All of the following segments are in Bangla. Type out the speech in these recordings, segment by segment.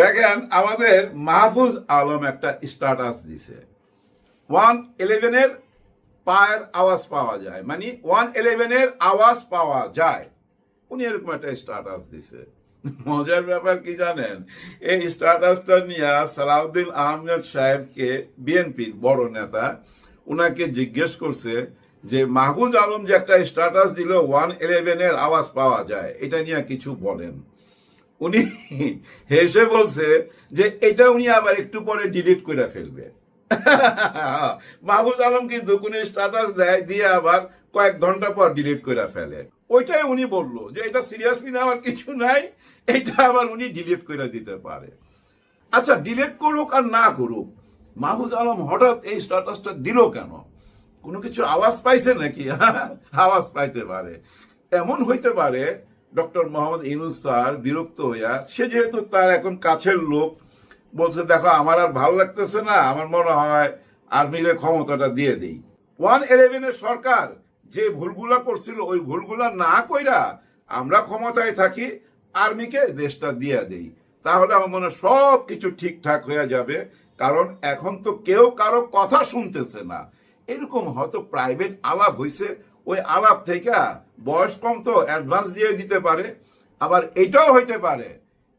দেখেন আমাদের মাহফুজ আলম একটা স্ট্যাটাস দিছে। ওয়ান ইলেভেনের পায়ের আওয়াজ পাওয়া যায়। মানে ওয়ান ইলেভেনের আওয়াজ পাওয়া যায়। উনি এরকম একটা স্ট্যাটাস দিছে। মজার ব্যাপার কি জানেন? এই স্ট্যাটাসটা নিয়ে সালাউদ্দিন আহমেদ সাহেবকে বিএনপির বড় নেতা উনাকে জিজ্ঞেস করছে যে, মাহফুজ আলম যে একটা স্ট্যাটাস দিল ওয়ান ইলেভেনের আওয়াজ পাওয়া যায়, এটা নিয়ে কিছু বলেন। উনি হেসে বলছে যে এটা উনি আবার একটু পরে ডিলিট করে ফেলবে। মাহফুজ আলম কিন্তু কোন স্ট্যাটাস দেয়, দিয়ে আবার কয়েক ঘণ্টা পর ডিলিট করে ফেলে। ওইটাই উনি বলল যে এটা সিরিয়াসলি নেওয়ার কিছু নাই, এটা আবার উনি ডিলিট করে দিতে পারে। আচ্ছা ডিলিট করুক আর না করুক, মাহফুজ আলম হঠাৎ এই স্ট্যাটাসটা দিল কেন? কোনো কিছু আওয়াজ পাইছে নাকি? আওয়াজ পাইতে পারে। এমন হইতে পারে ডক্টর মোহাম্মদ ইনুস স্যার বিরক্ত হইয়া, সে যেহেতু তার এখন কাছের লোক, বলছে, দেখো, আমার আর ভালো লাগতেছে না, আমার মনে হয় আর্মিরে ক্ষমতাটা দিয়ে দিই। ওয়ান ইলেভেনের সরকার যে ভুলগুলা করছিল, ওই ভুলগুলা না কইরা আমরা ক্ষমতায় থাকি, আর্মিকে দেশটা দিয়ে দেই। তাহলে আমার মনে সব কিছু ঠিকঠাক হয়ে যাবে, কারণ এখন তো কেউ কারও কথা শুনতেছে না। এরকম হয়তো প্রাইভেট আলাপ হইছে ওই আলাপ থেকে বয়স কম তো অ্যাডভান্স দিয়ে দিতে পারে। আবার এটাও হইতে পারে,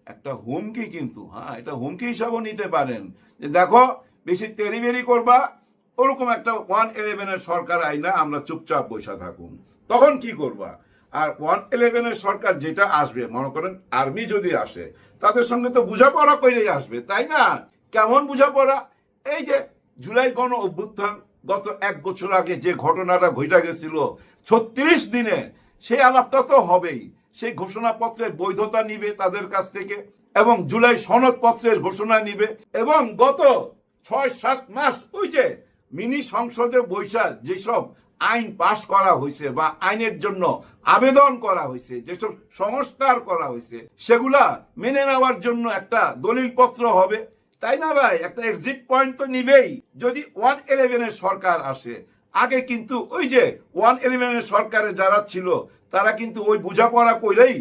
একটা হুমকি কিন্তু হ্যাঁ এটা হুমকি হিসাবেও নিতে পারেন। যে দেখো, বেশি তেরিবেরি করবা, ওরকম একটা ওয়ান ইলেভেনের সরকার আইনা আমরা চুপচাপ বসে থাকুন। তখন কি করবা? আর ওয়ান ইলেভেনের সরকার যেটা আসবে, মনে করেন আর্মি যদি আসে, তাদের সঙ্গে তো বোঝাপড়া করেই আসবে, তাই না? কেমন বোঝাপড়া? এই যে জুলাই গণ অভ্যুত্থান গত এক বছর আগে যে ঘটনাটা ঘটা গেছিল, ছত্রিশ দিনে সেই আলাপটা তো হবেই। সেই ঘোষণাপত্রের বৈধতা নিবে তাদের কাছ থেকে এবং জুলাই সনদপত্রের ঘোষণা নিবে এবং গত ছয় সাত মাস ওই যে মিনি সংসদে বৈশাখ যেসব আইন পাশ করা হয়েছে বা আইনের জন্য আবেদন করা হয়েছে, যেসব সংস্কার করা হয়েছে, সেগুলা মেনে নেওয়ার জন্য একটা দলিল পত্র হবে। তাই না ভাই? একটা এক্সিট পয়েন্ট তো নিবেই। যদি ওয়ান ইলেভেনের সরকার আসে, আগে কিন্তু ওই যে ওয়ান ইলেভেনের সরকারে যারা ছিল, তারা কিন্তু ওই বোঝাপড়া করেই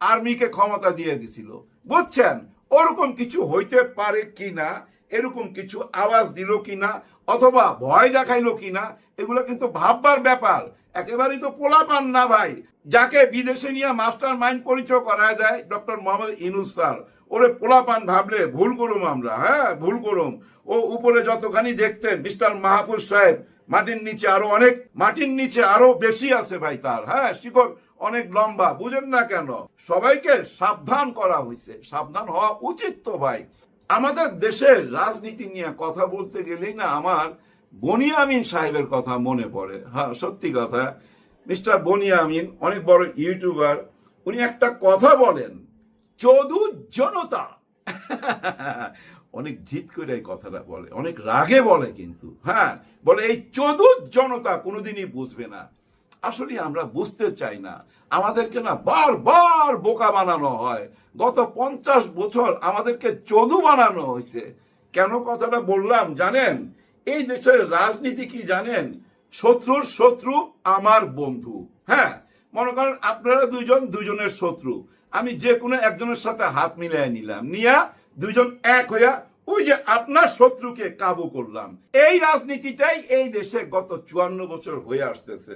আর্মিকে ক্ষমতা দিয়ে দিছিল। বুঝছেন? ওরকম কিছু হইতে পারে কি না? এরকম কিছু আওয়াজ দিল কিনা অথবা ভয় দেখাইলো কিনা এগুলো কিন্তু ভাববার ব্যাপার। একেবারেই তো পোলাপান না ভাই। যাকে বিদেশে নিয়ে মাস্টার মাইন্ড পরিচয় করা যায় ডক্টর মোহাম্মদ ইনুস স্যার ওরে পোলাপান ভাবলে ভুল করুম আমরা হ্যাঁ ভুল করুম। ও উপরে যতখানি দেখতেন, মিস্টার মাহফুজ সাহেব, মাটির নিচে আরও অনেক, মাটির নিচে আরও বেশি আছে ভাই তার হ্যাঁ শিকড় অনেক লম্বা, বুঝেন না কেন? সবাইকে সাবধান করা হয়েছে সাবধান হওয়া উচিত তো ভাই। আমাদের দেশের রাজনীতি নিয়ে কথা বলতে গেলেই না আমার বনিয়ামিন সাহেবের কথা মনে পড়ে। হ্যাঁ সত্যি কথা, মিস্টার বনিয়ামিন অনেক বড় ইউটিউবার, উনি একটা কথা বলেন চদু জনতা। অনেক জিত করে এই কথাটা বলে, অনেক রাগে বলে কিন্তু হ্যাঁ? বলে এই চদু জনতা কোনোদিনই বুঝবে না। আসলে আমরা বুঝতে চাই না, আমাদেরকে না বারবার বোকা বানানো হয়। গত পঞ্চাশ বছর আমাদেরকে চদু বানানো হয়েছে। কেন কথাটা বললাম, জানেন? এই দেশের রাজনীতি কি জানেন? শত্রুর শত্রু, আমার বন্ধু হ্যাঁ? মনে করেন আপনারা দুজন দুজনের শত্রু। আমি যে কোনো একজনের সাথে হাত মিলিয়ে নিলাম। নিয়া দুইজন এক হইয়া ওই যে আপনার শত্রুকে কাবু করলাম। এই রাজনীতিটাই এই দেশে গত চুয়ান্ন বছর হয়ে আসতেছে।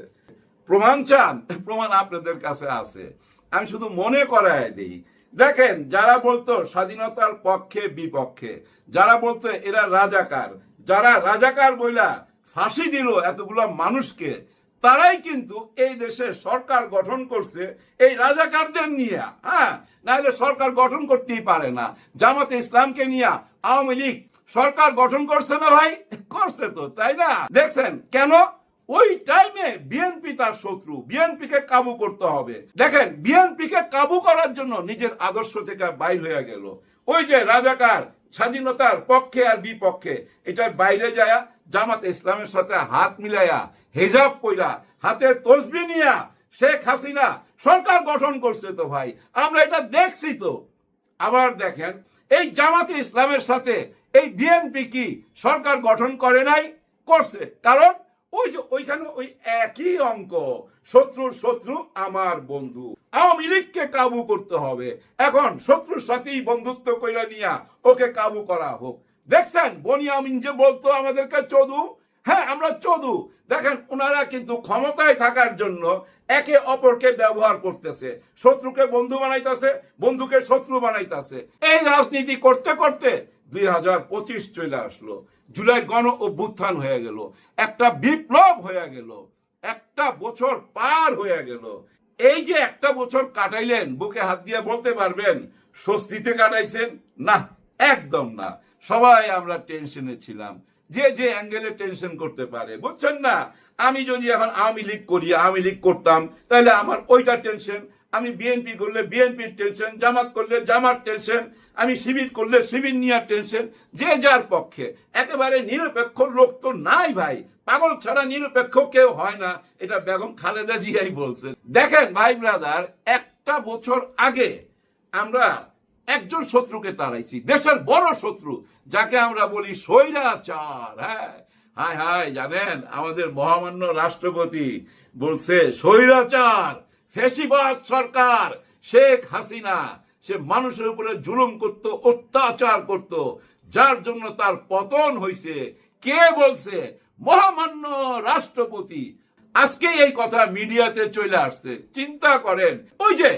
প্রমাণ চান? প্রমাণ আপনাদের কাছে আছে। আমি শুধু মনে করায় দিই। দেখেন, যারা বলতো স্বাধীনতার পক্ষে বিপক্ষে, যারা বলতো এরা রাজাকার, যারা রাজাকার বইলা ফাঁসি দিল এতগুলো মানুষকে তারাই কিন্তু এই দেশে সরকার গঠন করছে এই রাজাকারদের নিয়ে হ্যাঁ? নাহলে সরকার গঠন করতেই পারে না। জামাতে ইসলামকে নিয়ে আওয়ামী লীগ সরকার গঠন করছে না ভাই? করছে তো, তাই না? দেখছেন? কেন? ওই টাইমে বিএনপি তার শত্রু। বিএনপি কে কাবু করতে হবে। দেখেন বিএনপি কে কাবু করার জন্য নিজের আদর্শ থেকে বাইর হয়ে গেল। ওই যে রাজাকার, স্বাধীনতার পক্ষে আর বিপক্ষে, এটা বাইরে যায় জামাত ইসলামের সাথে হাত মিলাইয়া হেজাব পইরা হাতে তসবি নিয়া শেখ হাসিনা সরকার গঠন করছে তো ভাই। আমরা এটা দেখছি তো। আবার দেখেন, এই জামাতে ইসলামের সাথে এই বিএনপি কি সরকার গঠন করে নাই, করছে। কারণ ওই যে ওইখানে ওই একই অঙ্ক, শত্রুর শত্রু আমার বন্ধু। আওয়ামী লীগকে কাবু করতে হবে। এখন শত্রুর সাথেই বন্ধুত্ব কইরা নিয়া ওকে কাবু করা হোক। দেখছেন? বনিয়ামিন যে বলতো আমাদেরকে, চদু? হ্যাঁ আমরা চদু। দেখেন ওনারা কিন্তু ক্ষমতায় থাকার জন্য একে অপরকে ব্যবহার করতেছে। শত্রুকে বন্ধু বানাইতেছে, বন্ধুকে শত্রু বানাইতেছে। এই রাজনীতি করতে করতে দুই হাজার পঁচিশ চলে আসলো। জুলাই গণ অভ্যুত্থান হয়ে গেল। একটা বিপ্লব হয়ে গেল। একটা বছর পার হয়ে গেল। এই যে একটা বছর কাটাইলেন, বুকে হাত দিয়ে বলতে পারবেন, স্বস্তিতে কাটাইছেন? না, একদম না। সবাই আমরা টেনশনে ছিলাম। যে যে অ্যাঙ্গেলে টেনশন করতে পারে, বুঝছেন না? আমি যদি এখন আওয়ামী লীগ করি, আওয়ামী লীগ করতাম, তাহলে আমার ওইটা টেনশন আমি বিএনপি করলে বিএনপির টেনশন জামাত করলে জামাত টেনশন আমি শিবির করলে শিবির নিয়ে টেনশন যে যার পক্ষে। একেবারে নিরপেক্ষ লোক তো নাই ভাই। পাগল ছাড়া নিরপেক্ষ কেউ হয় না। এটা বেগম খালেদা জিয়াই বলছেন। দেখেন ভাই ব্রাদার একটা বছর আগে আমরা একজন শত্রুকে তাড়াইছি, দেশের বড় শত্রু, যাকে আমরা বলি স্বৈরাচার হ্যাঁ? হায় হায় জানেন, আমাদের মহামান্য রাষ্ট্রপতি বলছে স্বৈরাচার, ফেসিবাদ সরকার, শেখ হাসিনা, সে মানুষের উপরে জুলুম করত, অত্যাচার করত, যার জন্য তার পতন হয়েছে কে বলছে? মহামান্য রাষ্ট্রপতি। আজকে এই কথা মিডিয়াতে চলে আসছে, চিন্তা করেন, ওই যে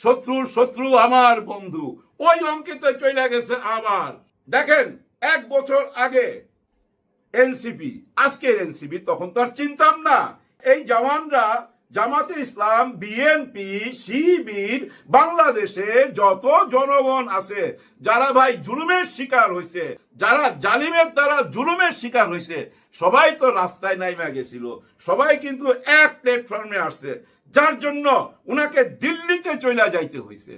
শত্রুর শত্রু আমার বন্ধু ওই অঙ্কিতে চলে গেছে আবার। দেখেন, এক বছর আগে এনসিপি, আজকের এনসিপি, তখন তো আর চিনতাম না। এই জওয়ানরা জামাতে ইসলাম, বিএনপি, শিবির, বাংলাদেশে যত জনগণ আছে, যারা ভাই জুলুমের শিকার হয়েছে যারা জালিমের দ্বারা জুলুমের শিকার হয়েছে সবাই তো রাস্তায় নাইমা গেছিল। সবাই কিন্তু এক প্ল্যাটফর্মে আসছে। যার জন্য উনাকে দিল্লিতে চলে যাইতে হয়েছে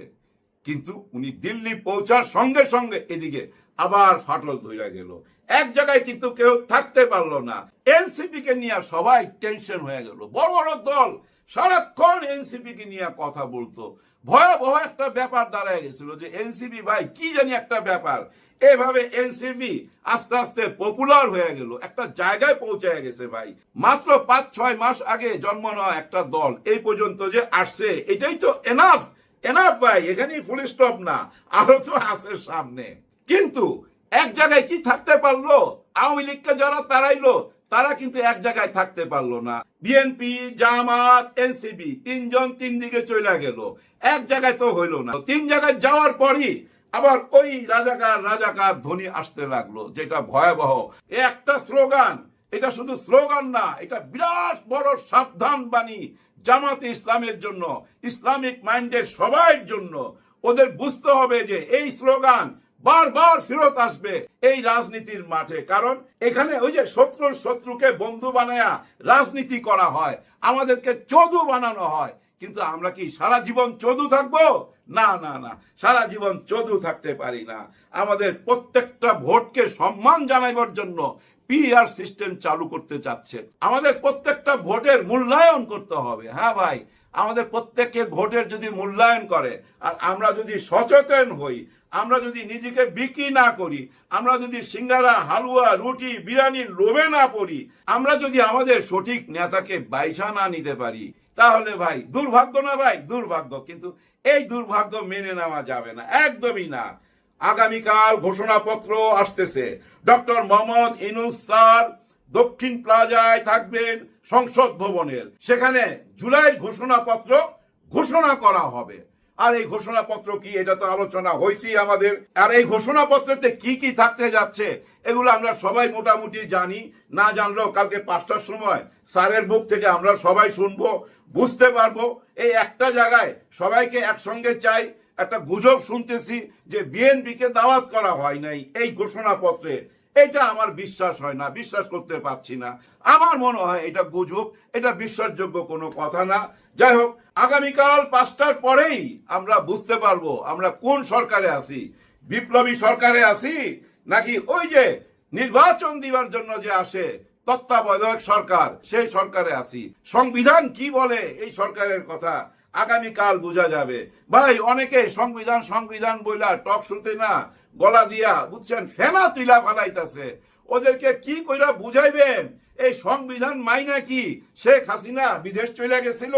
কিন্তু উনি দিল্লি পৌঁছার সঙ্গে সঙ্গে এদিকে আবার ফাটল ধইরা গেল। এক জায়গায় কিন্তু কেউ থাকতে পারল না। এনসিপি কে নিয়ে সবাই টেনশন হয়ে গেল। বড় বড় দল সারাক্ষণ এনসিপি কে নিয়ে কথা বলতো। ভয়াবহ একটা ব্যাপার দাঁড়ায় গেছিল যে এনসিপি ভাই, কি জানি একটা ব্যাপার? এভাবে এনসিপি আস্তে আস্তে পপুলার হয়ে গেল। একটা জায়গায় পৌঁছে গেছে ভাই। মাত্র পাঁচ ছয় মাস আগে জন্ম নেওয়া একটা দল, এই পর্যন্ত যে আসছে, এটাই তো এনাফ এনাফ ভাই, এখানেই ফুল স্টপ না। আরও তো আছে সামনে। কিন্তু এক জায়গায় কি থাকতে পারল? আওয়ামী লীগকে যারা তারাইলো তারা কিন্তু এক জায়গায় থাকতে পারল না। বিএনপি জামাত এনসিবি তিনজন তিন দিকে চলে গেল। এক জায়গায় তো হইল না। তিন জায়গায় যাওয়ার পরই আবার ওই রাজাকার রাজাকার ধ্বনি আসতে লাগল, যেটা ভয়াবহ। একটা স্লোগান, এটা শুধু স্লোগান না, এটা বিরাট বড় সাবধান বাণী জামাতে ইসলামের জন্য, ইসলামিক মাইন্ডের সবার জন্য ওদের বুঝতে হবে যে এই স্লোগান বারবার ফেরত আসবে এই রাজনীতির মাঠে। কারণ এখানে ওই যে শত্রুর শত্রুকে বন্ধু বানায়া রাজনীতি করা হয়, আমাদেরকে চদু বানানো হয়, কিন্তু আমরা কি সারা জীবন চদু থাকব? না না না, সারা জীবন চদু থাকতে পারি না। আমাদের প্রত্যেকটা ভোটকে সম্মান জানাইবার জন্য পিআর সিস্টেম চালু করতে চাচ্ছে। আমাদের প্রত্যেকটা ভোটের মূল্যায়ন করতে হবে হ্যাঁ ভাই? আমাদের প্রত্যেকের ভোটের যদি মূল্যায়ন করে, আর আমরা যদি সচেতন হই, আমরা যদি নিজেকে বিক্রি না করি, আমরা যদি সিঙ্গারা, হালুয়া, রুটি, বিরিয়ানির লোভে না পড়ি, আমরা যদি আমাদের সঠিক নেতাকে বাইছা না নিতে পারি তাহলে ভাই, দুর্ভাগ্য না ভাই? দুর্ভাগ্য। কিন্তু এই দুর্ভাগ্য মেনে নেওয়া যাবে না। একদমই না। আগামীকাল ঘোষণাপত্র আসতেছে। ডক্টর মোহাম্মদ ইনুস স্যার দক্ষিণ প্লাজায় থাকবেন সংসদ ভবনের। সেখানে জুলাই ঘোষণাপত্র ঘোষণা করা হবে। আর এই ঘোষণাপত্র কি? এটা তো আলোচনা হয়েছি আমাদের। আর এই ঘোষণাপত্রতে কি কি থাকতে যাচ্ছে, এগুলো আমরা সবাই মোটামুটি জানি। না জানলেও কালকে পাঁচটার সময় স্যারের বুক থেকে আমরা সবাই শুনব, বুঝতে পারব। এই একটা জায়গায় সবাইকে একসঙ্গে চাই, একটা গুজব শুনতেছি যে বিএনপিকে দাওয়াত করা হয় নাই এই ঘোষণাপত্রে। এটা আমার বিশ্বাস হয় না, বিশ্বাস করতে পারছি না। আমার মনে হয় এটা গুজব, এটা বিশ্বাসযোগ্য কোনো কথা না। যাই হোক, আগামীকাল পাঁচটার পরেই আমরা বুঝতে পারব আমরা কোন সরকারে আছি। বিপ্লবী সরকারে আছি নাকি ওই যে নির্বাচন দিবার জন্য যে আসে তত্ত্বাবধায়ক সরকার, সেই সরকারে আছি। সংবিধান কি বলে এই সরকারের কথা আগামীকাল বোঝা যাবে। ভাই, অনেকে সংবিধান সংবিধান বইলা টক শুনতে না গলা দিয়া বুঝছেন, ফেনা তুইলা ফালাইতাছে। ওদেরকে কি কইরা বুঝাইবেন? এই সংবিধান মাইনা কি? শেখ হাসিনা বিদেশ চলে গেছিল।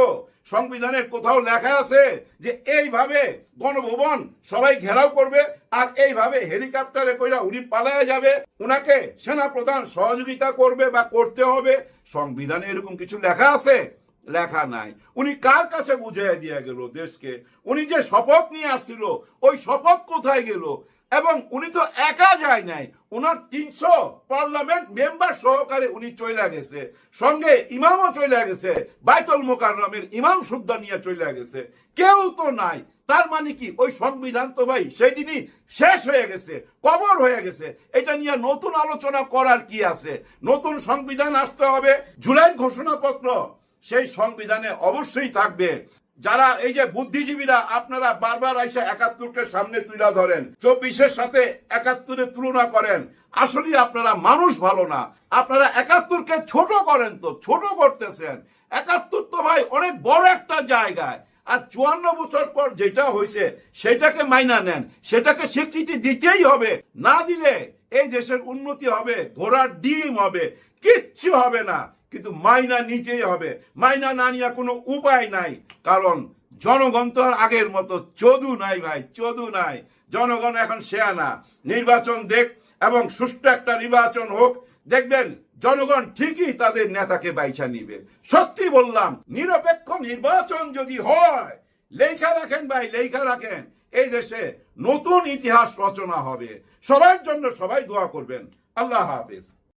সংবিধানের কোথাও লেখা আছে যে এইভাবে গণভবন সবাই ঘেরাও করবে আর এইভাবে হেলিকপ্টারে কইরা উনি পালায়া যাবে। উনাকে সেনা প্রধান সহযোগিতা করবে বা করতে হবে। সংবিধানে এরকম কিছু লেখা আছে? লেখা নাই। উনি কার কাছে বুঝাই দিয়ে গেল দেশকে? উনি যে শপথ নিয়ে আসছিল, ওই শপথ কোথায় গেল? এবং উনি তো একা যায় নাই। উনার তিনশো পার্লামেন্ট মেম্বার সহকারে উনি চলে গেছে। সঙ্গে ইমামও চলে গেছে। বাইতুল মোকাররমের ইমাম সুদ্ধা নিয়ে চলে গেছে। কেউ তো নাই। তার মানে কি? ওই সংবিধান তো ভাই, সেই দিনই শেষ হয়ে গেছে, কবর হয়ে গেছে। এটা নিয়ে নতুন আলোচনা করার কি আছে? নতুন সংবিধান আসতে হবে। জুলাই ঘোষণাপত্র সেই সংবিধানে অবশ্যই থাকবে। যারা এই যে বুদ্ধিজীবীরা আপনারা বারবার আইসা একাত্তরকে সামনে তুলে ধরেন, চব্বিশের সাথে একাত্তরের তুলনা করেন আসলে আপনারা মানুষ ভালো না। আপনারা একাত্তরকে ছোট করেন তো, ছোট করতেছেন। একাত্তর তো ভাই অনেক বড় একটা জায়গায়। আর চুয়ান্ন বছর পর যেটা হয়েছে সেটাকে মাইনা নেন, সেটাকে স্বীকৃতি দিতেই হবে। না দিলে এই দেশের উন্নতি হবে, ঘোড়ার ডিম হবে, কিচ্ছু হবে না। কিন্তু মাইনা নিতেই হবে। মাইনা না নিয়ে কোনো উপায় নাই, কারণ জনগণ তো আর আগের মতো চদু নাই ভাই, চদু নাই। জনগণ এখন শেয়ানা নির্বাচন দেখ এবং সুষ্ঠু একটা নির্বাচন হোক। দেখবেন, জনগণ ঠিকই তাদের নেতাকে বাইছা নিবে। সত্যি বললাম, নিরপেক্ষ নির্বাচন যদি হয়, লেখা রাখেন ভাই, লেখা রাখেন। এই দেশে নতুন ইতিহাস রচনা হবে। সবার জন্য সবাই দোয়া করবেন। আল্লাহ হাফিজ।